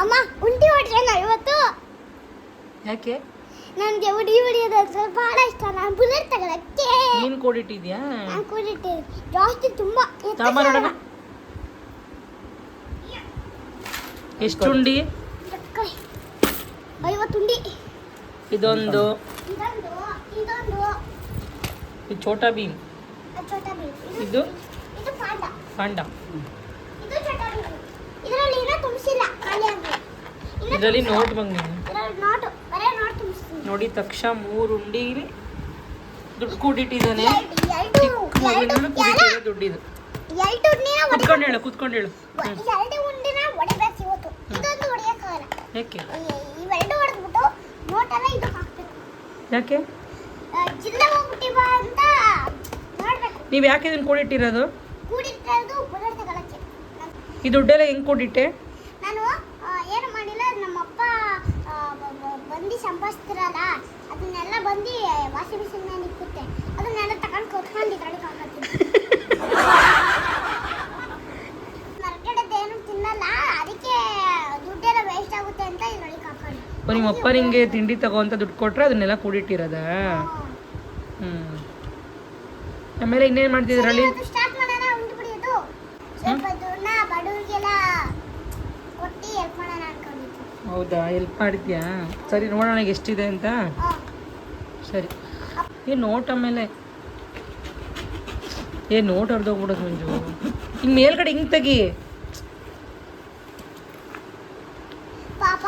ಅಮ್ಮ ಉಂಟಿ ಹೊಡ್ಸೋಣ ಇವತ್ತು. ಯಾಕೆ? ನನಗೆ ಉಡಿ ಹೊಡಿಯೋದು ಅಂದ್ರೆ ಬಹಳ ಇಷ್ಟ. ನಾನು ಬುಲೆಟ್ ತಗೊಳಕ್ಕೆ. ನೀನ್ ಕೂಡಿಟ್ಟಿದ್ಯಾ? ನಾನು ಕೂಡಿಟ್ಟೆ ಜಾಸ್ತಿ ತುಂಬ ಎತ್ತ ತಾಂಬ ನೋಡೋಣ. ಎಷ್ಟು ಉಂಡಿ? ತಕ್ಕಳಿ. ಐವತ್ತು ಉಂಡಿ. ಇದೊಂದು. ಇದೊಂದು ಇದೊಂದು. ಇದು ಛೋಟಾ ಭೀಮ್. ಅದು ಚೋಟ ಬೀರ್ ಇದು? ಇದು ಪಾಂಡ. ಪಾಂಡ. ಇದರಲ್ಲಿ. ನೋಟ್ ಬಂಗ ನೋಡಿದ ತಕ್ಷಣ ಮೂರು ಉಂಡಿಲಿ ದುಡ್ಡು ಕೂಡಿಟ್ಟಿದ್ದಾನೆ. ದುಡ್ಡಿದು. ಕುತ್ಕೊಂಡು ಹೇಳು ಕುತ್ಕೊಂಡು ಹೇಳು. ಯಾಕೆ? ಯಾಕೆ? ನೀವು ಯಾಕೆ ಇದನ್ನ ಕೂಡಿಟ್ಟಿರೋದು? ಕೂಡಿಟ್ಟಿರೋದು ಈ ದುಡ್ಡೆಲ್ಲ ಹೆಂಗ್ ಕೂಡಿಟ್ಟೆ ನಾನು ಏನು ಮಾಡಿಲ್ಲ ನಮ್ಮ ಅಪ್ಪ ಬಂದು ಸಂಪಾದಿಸ್ತಿರಲ್ಲ ಅದನ್ನೆಲ್ಲ ಬಂದು ವಾಷಿಂಗ್ ಮಿಷಿನ್ ಮೇಲೆ ಇಕ್ಕುತ್ತೆ. ಅದನ್ನೆಲ್ಲ ತಗೊಂಡು ಕೊಟ್ಕೊಂಡು ಈ ಹಾಕತ್ತೀನಿ ಹೊರಗಡೆದು ಏನು ತಿನ್ನಲ್ಲ ಅದಕ್ಕೆ ದುಡ್ಡೆಲ್ಲ ವೇಸ್ಟ್ ಆಗುತ್ತೆ ಅಂತ ಇದ್ರೊಳಗೆ ಹಾಕೊಂಡು ನಿಮ್ಮ ಅಪ್ಪ ನಿಂಗೆ ತಿಂಡಿ ತಗೋ ಅಂತ ದುಡ್ಡು ಕೊಟ್ರೆ ಅದನ್ನೆಲ್ಲ ಕೂಡಿಟ್ಟಿರೋದ? ಹ್ಞೂ ಆಮೇಲೆ ಇನ್ನೇನು ಮಾಡ್ತಿದ್ರಲ್ಲಿ? ಹೌದಾ? ಎಲ್ಪ್ ಮಾಡಿದ್ಯಾ? ಸರಿ ನೋಡೋಣ ಎಷ್ಟಿದೆ ಅಂತ. ಸರಿ. ಏ ನೋಟ್ ಆಮೇಲೆ. ಏ ನೋಟ್ ಹೊಡೆದೋಗ್ಬಿಡೋದು ಮಂಜು. ಹಿಂಗ್ ಮೇಲ್ಗಡೆ ಹಿಂಗೆ ತೆಗಿ. ಪಾಪ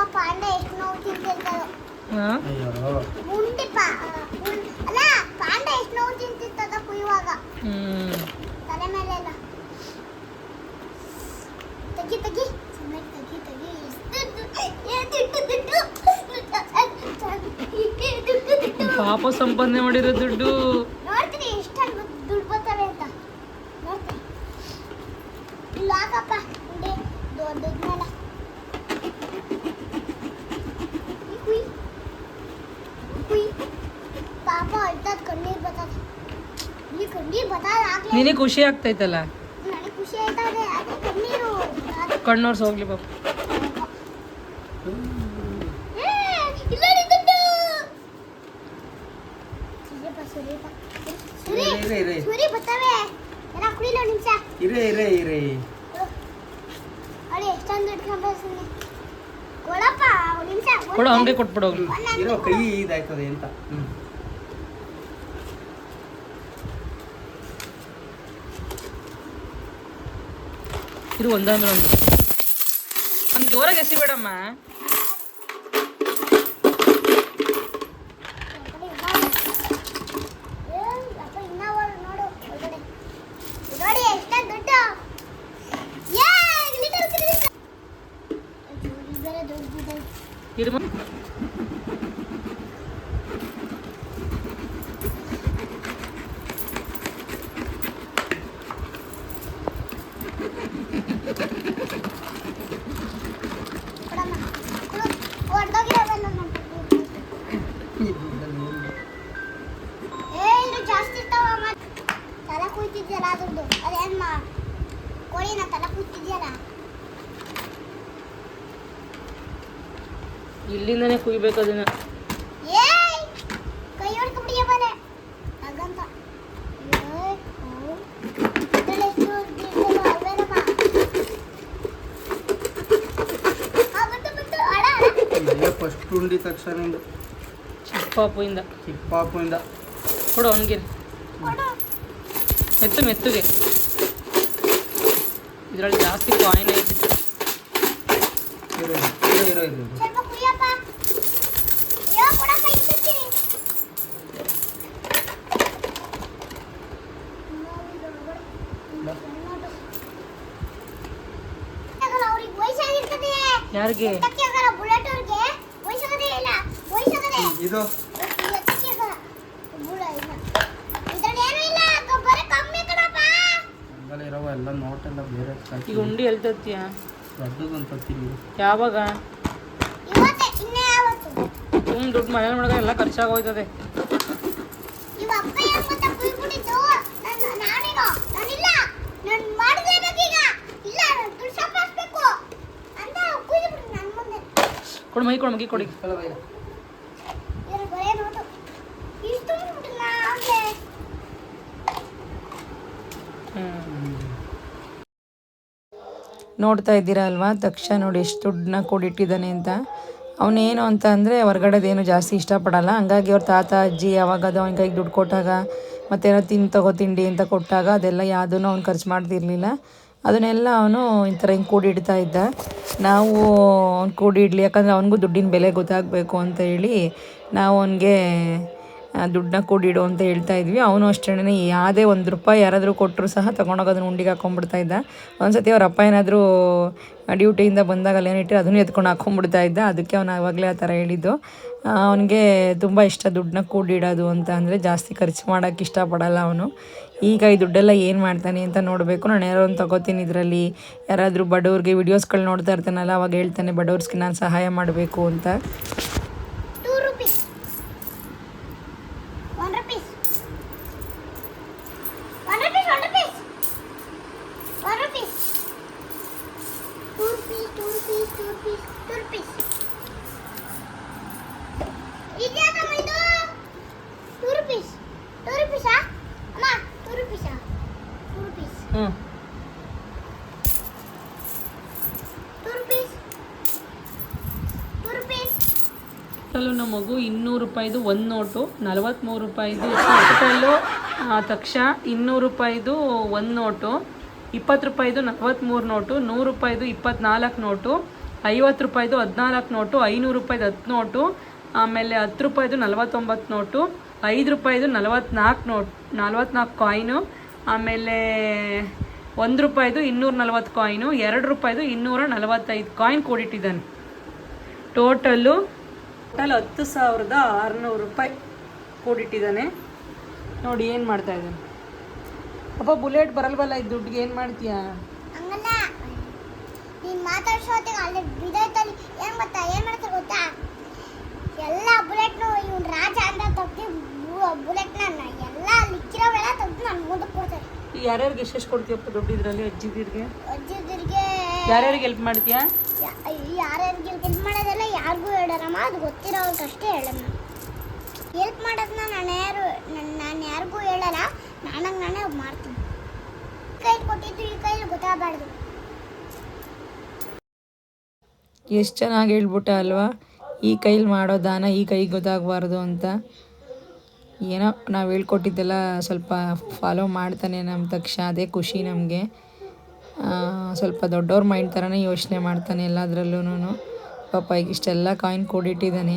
ಪಾಪ ಸಂಪಾದನೆ ಮಾಡಿರೋ ದುಡ್ಡು. ನೋಡ್ತೀನಿ ಎಷ್ಟು ದುಡ್ಡು ಬರ್ತವೆ ಅಂತ. ನೋಡ್ತೀನಿ. ಇಲ್ಲ ಹಾಕಪ್ಪ ಉಂಡೆ ದೊಡ್ಡದ್ಮೇಲೆ ಕುಯ್ ಕುಯ್ ಪಾಪ ಅಳ್ತದ ಕಣ್ಣೀರು ಬರ್ತದೆ ಈ ಕಣ್ಣೀರು ಬರ್ತದೆ ಆಗ್ಲೇ ನಿನಗೆ ಖುಷಿ ಆಗ್ತೈತಲ್ಲ? ನನಗೆ ಖುಷಿ ಆಯ್ತದೆ ಅದೇ ಕಣ್ಣೀರು ಅದು- ಕಣ್ಣೋರ್ಸ್ ಹೋಗ್ಲಿ ಪಾಪ ಏ, ಇಲ್ಲ ರೀ ದುಡ್ಡು ಸುರಿಯಪ್ಪ ಸುರಿಯಪ್ಪ ಸುರಿ ಇರೆ, ಇರೆ, ಇರೆ. ಕೊಡು ಹಂಗೆ ಕೊಟ್ಬಿಡು. ಇರೋ ಕೈ ಇದಾಯ್ತದೆ ಅಂತ. ಹ್ಞೂ ಇದು ಒಂದಂದ್ರೆ ಒಂದು. ಒಂದು ಜೋರಾಗಿ ಎಸಿಬೇಡಮ್ಮ ಅಪ್ಪ ಇನ್ನ ಒಳಗೆ ನೋಡು ಒಳಗಡೆ ನೋಡಿ ಎಷ್ಟೊಂದು ದುಡ್ಡು ಏ ಇಲ್ಲಿ ತರ್ತೀನಿ ಬೇರೆ ದುಡ್ಡು ಇರು ಬಂತು, ಕುಯ್ಬೇಕು ಅದನ್ನ. ಫಸ್ಟ್ ಉಂಡಿ ತಕ್ಷಣ ಚಿಕ್ಕ ಪಾಪುಯಿಂದ ಚಿಕ್ಕ ಪಾಪುಯಿಂದ ಕೊಡು ಅವನಿಗೆ. ಮೆತ್ತು ಮೆತ್ತಗೆ. ಇದರಲ್ಲಿ ಜಾಸ್ತಿ ಕಾಯಿನ್ ಐತಿ. ಇರೋ ಇರೋ ಇರೋ ಕಣಪ್ಪ. ಹಂಗಲ್ಲ ಇರೋ ಎಲ್ಲ ನೋಟ್ ಎಲ್ಲ ಬೇರೆ ಈಗ ಉಂಡಿ ಎಲ್ಲಿ ತರ್ತೀಯ ಅಂತ ಯಾವಾಗ? ಇವತ್ತೇ ಇನ್ನೇ ಯಾವತ್ತು? ತುಂಬ ದುಡ್ಡು ಮನೇಲಿ ಮಾಡಿದ್ರೆ ಎಲ್ಲ ಖರ್ಚಾಗೋಯ್ತದೆ ಇವ ಅಪ್ಪ ಏನ್ ಗೊತ್ತಾ ಕುಯ್ಬಿಟ್ಟಿದ್ದು ನಾನು ನಾನೇನೋ ನಾನಿಲ್ಲ ನಾನು ಮಾಡಿದೆ ಈಗ ಇಲ್ಲ ನಾನು ದುಡ್ಡು ಸಂಪಾದಿಸ್ಬೇಕು ಅಂತ ಕುಯ್ದುಬಿಟ್ಟು ನನ್ನ ಮುಂದೆ ಕೊಡು ಮೈ, ಕೊಡು ಮಗಿ ಕೊಡಿ. ನೋಡ್ತಾ ಇದ್ದೀರಾ ಅಲ್ವಾ? ತಕ್ಷಣ ನೋಡಿ ಎಷ್ಟು ದುಡ್ಡನ್ನ ಕೂಡಿಟ್ಟಿದ್ದಾನೆ ಅಂತ. ಅವನೇನು ಅಂತ ಅಂದರೆ ಹೊರ್ಗಡೆದೇನು ಜಾಸ್ತಿ ಇಷ್ಟಪಡಲ್ಲ. ಹಂಗಾಗಿ ಅವ್ರ ತಾತ, ಅಜ್ಜಿ ಯಾವಾಗ ಅದು ಅವ್ನ ಕೈಗೆ ದುಡ್ಡು ಕೊಟ್ಟಾಗ ಮತ್ತೇನೋ ತಿನ್, ತಗೋ ತಿಂಡಿ ಅಂತ ಕೊಟ್ಟಾಗ ಅದೆಲ್ಲ ಯಾವುದೂ ಅವ್ನು ಖರ್ಚು ಮಾಡ್ತಿರ್ಲಿಲ್ಲ. ಅದನ್ನೆಲ್ಲ ಅವನು ಈ ಥರ ಹಿಂಗೆ ಕೂಡಿಡ್ತಾ ಇದ್ದ. ನಾವು ಅವ್ನು ಕೂಡಿಡಲಿ ಯಾಕಂದರೆ ಅವನಿಗೂ ದುಡ್ಡಿನ ಬೆಲೆ ಗೊತ್ತಾಗಬೇಕು ಅಂತ ಹೇಳಿ ನಾವು ಅವನಿಗೆ ದುಡ್ಡನ್ನ ಕೂಡಿಡು ಅಂತ ಹೇಳ್ತಾ ಇದ್ವಿ. ಅವನು ಅಷ್ಟೇ ಯಾವುದೇ ಒಂದು ರೂಪಾಯಿ ಯಾರಾದರೂ ಕೊಟ್ಟರು ಸಹ ತೊಗೊಂಡೋಗೋದು ಉಂಡಿಗೆ ಹಾಕೊಂಡ್ಬಿಡ್ತಾ ಇದ್ದ. ಒಂದ್ಸತಿ ಅವ್ರ ಅಪ್ಪ ಏನಾದರೂ ಡ್ಯೂಟಿಯಿಂದ ಬಂದಾಗ ಅಲ್ಲಿ ಏನಿಟ್ಟರೆ ಅದನ್ನು ಎತ್ಕೊಂಡು ಹಾಕೊಂಡ್ಬಿಡ್ತಾ ಇದ್ದ. ಅದಕ್ಕೆ ಅವನು ಆವಾಗಲೇ ಆ ಥರ ಹೇಳಿದ್ದು. ಅವನಿಗೆ ತುಂಬ ಇಷ್ಟ ದುಡ್ಡನ್ನ ಕೂಡಿಡೋದು ಅಂತ ಅಂದರೆ ಜಾಸ್ತಿ ಖರ್ಚು ಮಾಡೋಕ್ಕೆ ಇಷ್ಟಪಡಲ್ಲ ಅವನು. ಈಗ ಈ ದುಡ್ಡೆಲ್ಲ ಏನು ಮಾಡ್ತಾನೆ ಅಂತ ನೋಡಬೇಕು. ನಾನು ಯಾರೋ ಒಂದು ತಗೋತೀನಿ ಇದರಲ್ಲಿ. ಯಾರಾದರೂ ಬಡವ್ರಿಗೆ ವಿಡಿಯೋಸ್ಗಳು ನೋಡ್ತಾ ಇರ್ತಾನಲ್ಲ, ಅವಾಗ ಹೇಳ್ತಾನೆ ಬಡವ್ರಿಗೆ ನಾನು ಸಹಾಯ ಮಾಡಬೇಕು ಅಂತ. ಟೋಟಲು ನಮ್ಮ ಮಗು ಇನ್ನೂರು ರೂಪಾಯಿದು ಒಂದು ನೋಟು ನಲವತ್ತ್ಮೂರು ರೂಪಾಯಿದು ಟೋಟಲ್ಲು ತಕ್ಷ ಇನ್ನೂರು ರೂಪಾಯಿದು ಒಂದು ನೋಟು ಇಪ್ಪತ್ತು ರೂಪಾಯಿದು ನಲವತ್ತ್ಮೂರು ನೋಟು ನೂರು ರೂಪಾಯಿದು ಇಪ್ಪತ್ನಾಲ್ಕು ನೋಟು ಐವತ್ತು ರೂಪಾಯಿದು ಹದಿನಾಲ್ಕು ನೋಟು, ಐನೂರು ರೂಪಾಯಿದು ಹತ್ತು ನೋಟು, ಆಮೇಲೆ ಹತ್ತು ರೂಪಾಯಿದು ನಲವತ್ತೊಂಬತ್ತು ನೋಟು, ಐದು ರೂಪಾಯಿದು ನಲವತ್ತ್ನಾಲ್ಕು ನೋಟ್, ನಲ್ವತ್ನಾಲ್ಕು ಕಾಯಿನು, ಆಮೇಲೆ ಒಂದು ರೂಪಾಯಿದು ಇನ್ನೂರ ನಲ್ವತ್ತು ಕಾಯಿನು, ಎರಡು ರೂಪಾಯಿದು ಇನ್ನೂರ ನಲವತ್ತೈದು ಕಾಯಿನ್ ಕೂಡಿಟ್ಟಿದ್ದಾನೆ. ಟೋಟಲ್ಲು ಟೋಟಲ್ ಹತ್ತು ಸಾವಿರದ ಆರುನೂರು ರೂಪಾಯಿ ಕೂಡಿಟ್ಟಿದ್ದಾನೆ. ನೋಡಿ ಏನು ಮಾಡ್ತಾ ಇದ್ದಾನೆ. ಅಪ್ಪ ಬುಲೆಟ್ ಬರಲ್ವಲ್ಲ, ಈ ದುಡ್ಡಿಗೆ ಏನು ಮಾಡ್ತೀಯಾ? ನೀನ್ ಮಾತಾಡ್ಸೋತಿಗೆ ಅಲ್ಲಿ ತಲಿ ಏನ್ ಗೊತ್ತಾ ಏನ್ ಮಾಡ್ತಾರೆ ಗೊತ್ತಾ? ಎಲ್ಲ ಬುಲೆಟ್ನು ಇವ್ನು ರಾಜ ಅಂತ ತೆಗ್ದು ಬುಲೆಟ್ನ ಎಲ್ಲ ಲಿಕ್ಕಿರೋವೆಲ್ಲ ತೆಗ್ದು ನಾನು ಮುಂದಕ್ಕೆ ಕೊಡ್ತಾರೆ. ಯಾರ್ಯಾರಿಗೆ ಎಷ್ಟೆಷ್ಟು ಕೊಡ್ತೀಯಪ್ಪ ದುಡ್ಡು ಇದರಲ್ಲಿ ಅಜ್ಜಿದಿರಿಗೆ ಅಜ್ಜಿದ್ರಿಗೆ ಯಾರ್ಯಾರಿಗೆ ಹೆಲ್ಪ್ ಮಾಡ್ತೀಯಾ? ಯಾರ್ಯಾರಿಗೆ ಹೆಲ್ಪ್ ಮಾಡೋದೆಲ್ಲ ಯಾರಿಗೂ ಹೇಳೋರಮ್ಮ ಅದು ಗೊತ್ತಿರೋರ್ಗೆ ಅಷ್ಟೇ ಹೇಳಮ್ಮ ಹೆಲ್ಪ್ ಮಾಡೋದನ್ನ ನಾನು ಯಾರು ನಾನು ಯಾರಿಗೂ ಹೇಳಲ್ಲ ನಾನಂಗೆ ನಾನೇ ಮಾಡ್ತೀನಿ. ಕೈಲಿ ಕೊಟ್ಟಿದ್ದು ಈ ಕೈಲಿ ಗೊತ್ತಾಗಬಾರ್ದು. ಎಷ್ಟು ಚೆನ್ನಾಗಿ ಹೇಳ್ಬಿಟ್ಟ ಅಲ್ವಾ? ಈ ಕೈಲಿ ಮಾಡೋ ದಾನ ಈ ಕೈಗೆ ಗೊತ್ತಾಗಬಾರ್ದು ಅಂತ. ಏನೋ ನಾವು ಹೇಳ್ಕೊಟ್ಟಿದ್ದೆಲ್ಲ ಸ್ವಲ್ಪ ಫಾಲೋ ಮಾಡ್ತಾನೆ ನಮ್ಮ ತಕ್ಷಣ ಅದೇ ಖುಷಿ ನಮಗೆ. ಸ್ವಲ್ಪ ದೊಡ್ಡವ್ರ ಮೈಂಡ್ ಥರನೇ ಯೋಚನೆ ಮಾಡ್ತಾನೆ ಎಲ್ಲದರಲ್ಲೂ ಪಾಪ ಈಗ ಇಷ್ಟೆಲ್ಲ ಕಾಯಿನ್ ಕೂಡಿಟ್ಟಿದ್ದಾನೆ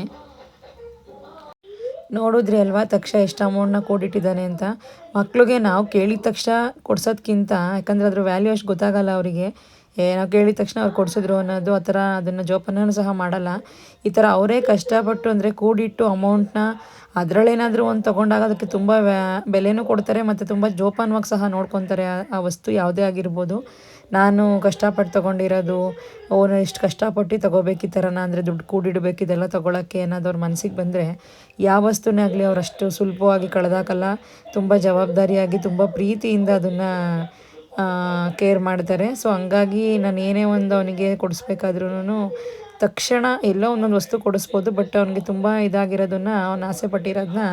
ನೋಡಿದ್ರಿ ಅಲ್ವಾ? ತಕ್ಷಣ ಎಷ್ಟು ಅಮೌಂಟ್ನ ಕೂಡಿಟ್ಟಿದ್ದಾನೆ ಅಂತ. ಮಕ್ಳಿಗೆ ನಾವು ಕೇಳಿದ ತಕ್ಷಣ ಕೊಡ್ಸೋದ್ಕಿಂತ, ಯಾಕಂದರೆ ಅದ್ರ ವ್ಯಾಲ್ಯೂ ಅಷ್ಟು ಗೊತ್ತಾಗಲ್ಲ ಅವರಿಗೆ. ಏ, ನಾವು ಕೇಳಿದ ತಕ್ಷಣ ಅವ್ರು ಕೊಡಿಸಿದ್ರು ಅನ್ನೋದು, ಆ ಥರ ಅದನ್ನು ಜೋಪಾನ ಸಹ ಮಾಡಲ್ಲ. ಈ ಥರ ಅವರೇ ಕಷ್ಟಪಟ್ಟು ಅಂದರೆ ಕೂಡಿಟ್ಟು ಅಮೌಂಟ್ನ ಅದರಲ್ಲೇನಾದರೂ ಒಂದು ತೊಗೊಂಡಾಗ ಅದಕ್ಕೆ ತುಂಬ ವ್ಯಾ, ಬೆಲೆನೂ ಕೊಡ್ತಾರೆ, ಮತ್ತು ತುಂಬ ಜೋಪಾನವಾಗಿ ಸಹ ನೋಡ್ಕೊತಾರೆ ಆ ವಸ್ತು ಯಾವುದೇ ಆಗಿರ್ಬೋದು. ನಾನು ಕಷ್ಟಪಟ್ಟು ತೊಗೊಂಡಿರೋದು, ಅವನು ಇಷ್ಟು ಕಷ್ಟಪಟ್ಟು ತೊಗೋಬೇಕು ಈ ಥರನ ಅಂದರೆ ದುಡ್ಡು ಕೂಡಿಡಬೇಕು ಇದೆಲ್ಲ ತೊಗೊಳಕ್ಕೆ ಅನ್ನೋದು ಅವ್ರ ಮನಸ್ಸಿಗೆ ಬಂದರೆ, ಯಾವ ವಸ್ತುನೇ ಆಗಲಿ ಅವ್ರು ಅಷ್ಟು ಸುಲಭವಾಗಿ ಕಳೆದಾಕಲ್ಲ, ತುಂಬ ಜವಾಬ್ದಾರಿಯಾಗಿ ತುಂಬ ಪ್ರೀತಿಯಿಂದ ಅದನ್ನು ಕೇರ್ ಮಾಡ್ತಾರೆ. ಸೊ ಹಂಗಾಗಿ ನಾನು ಏನೇ ಒಂದು ಅವನಿಗೆ ಕೊಡಿಸ್ಬೇಕಾದ್ರೂ ತಕ್ಷಣ ಎಲ್ಲೋ ಒಂದೊಂದು ವಸ್ತು ಕೊಡಿಸ್ಬೋದು ಬಟ್ ಅವನಿಗೆ ತುಂಬ ಇದಾಗಿರೋದನ್ನ ಅವ್ನು ಆಸೆ ಪಟ್ಟಿರೋದನ್ನ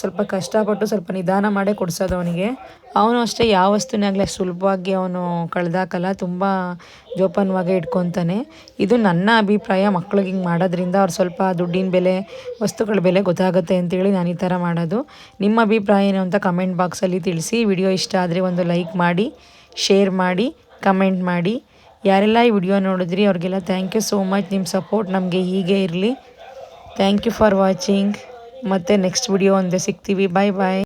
ಸ್ವಲ್ಪ ಕಷ್ಟಪಟ್ಟು ಸ್ವಲ್ಪ ನಿಧಾನ ಮಾಡೇ ಕೊಡಿಸೋದು ಅವನಿಗೆ. ಅವನು ಅಷ್ಟೇ ಯಾವ ವಸ್ತುನೇ ಆಗಲಿ ಸುಲಭವಾಗಿ ಅವನು ಕಳೆದಾಕಲ್ಲ, ತುಂಬ ಜೋಪಾನವಾಗೇ ಇಟ್ಕೊತಾನೆ. ಇದು ನನ್ನ ಅಭಿಪ್ರಾಯ, ಮಕ್ಳಿಗೆ ಹಿಂಗೆ ಮಾಡೋದ್ರಿಂದ ಅವ್ರು ಸ್ವಲ್ಪ ದುಡ್ಡಿನ ಬೆಲೆ, ವಸ್ತುಗಳ ಬೆಲೆ ಗೊತ್ತಾಗುತ್ತೆ ಅಂತೇಳಿ ನಾನು ಈ ಥರ ಮಾಡೋದು. ನಿಮ್ಮ ಅಭಿಪ್ರಾಯ ಏನು ಅಂತ ಕಮೆಂಟ್ ಬಾಕ್ಸಲ್ಲಿ ತಿಳಿಸಿ. ವಿಡಿಯೋ ಇಷ್ಟ ಆದರೆ ಒಂದು ಲೈಕ್ ಮಾಡಿ, ಶೇರ್ ಮಾಡಿ, ಕಮೆಂಟ್ ಮಾಡಿ. ಯಾರೆಲ್ಲ ಈ ವಿಡಿಯೋ ನೋಡಿದ್ರಿ, ಅವ್ರಿಗೆಲ್ಲ ಥ್ಯಾಂಕ್ ಯು ಸೋ ಮಚ್ ನಿಮ್ಮ ಸಪೋರ್ಟ್ ನಮಗೆ ಹೀಗೆ ಇರಲಿ. ಥ್ಯಾಂಕ್ ಯು ಫಾರ್ ವಾಚಿಂಗ್ ಮತ್ತು ನೆಕ್ಸ್ಟ್ ವಿಡಿಯೋ ಒಂದೇ ಸಿಗ್ತೀವಿ. ಬಾಯ್ ಬಾಯ್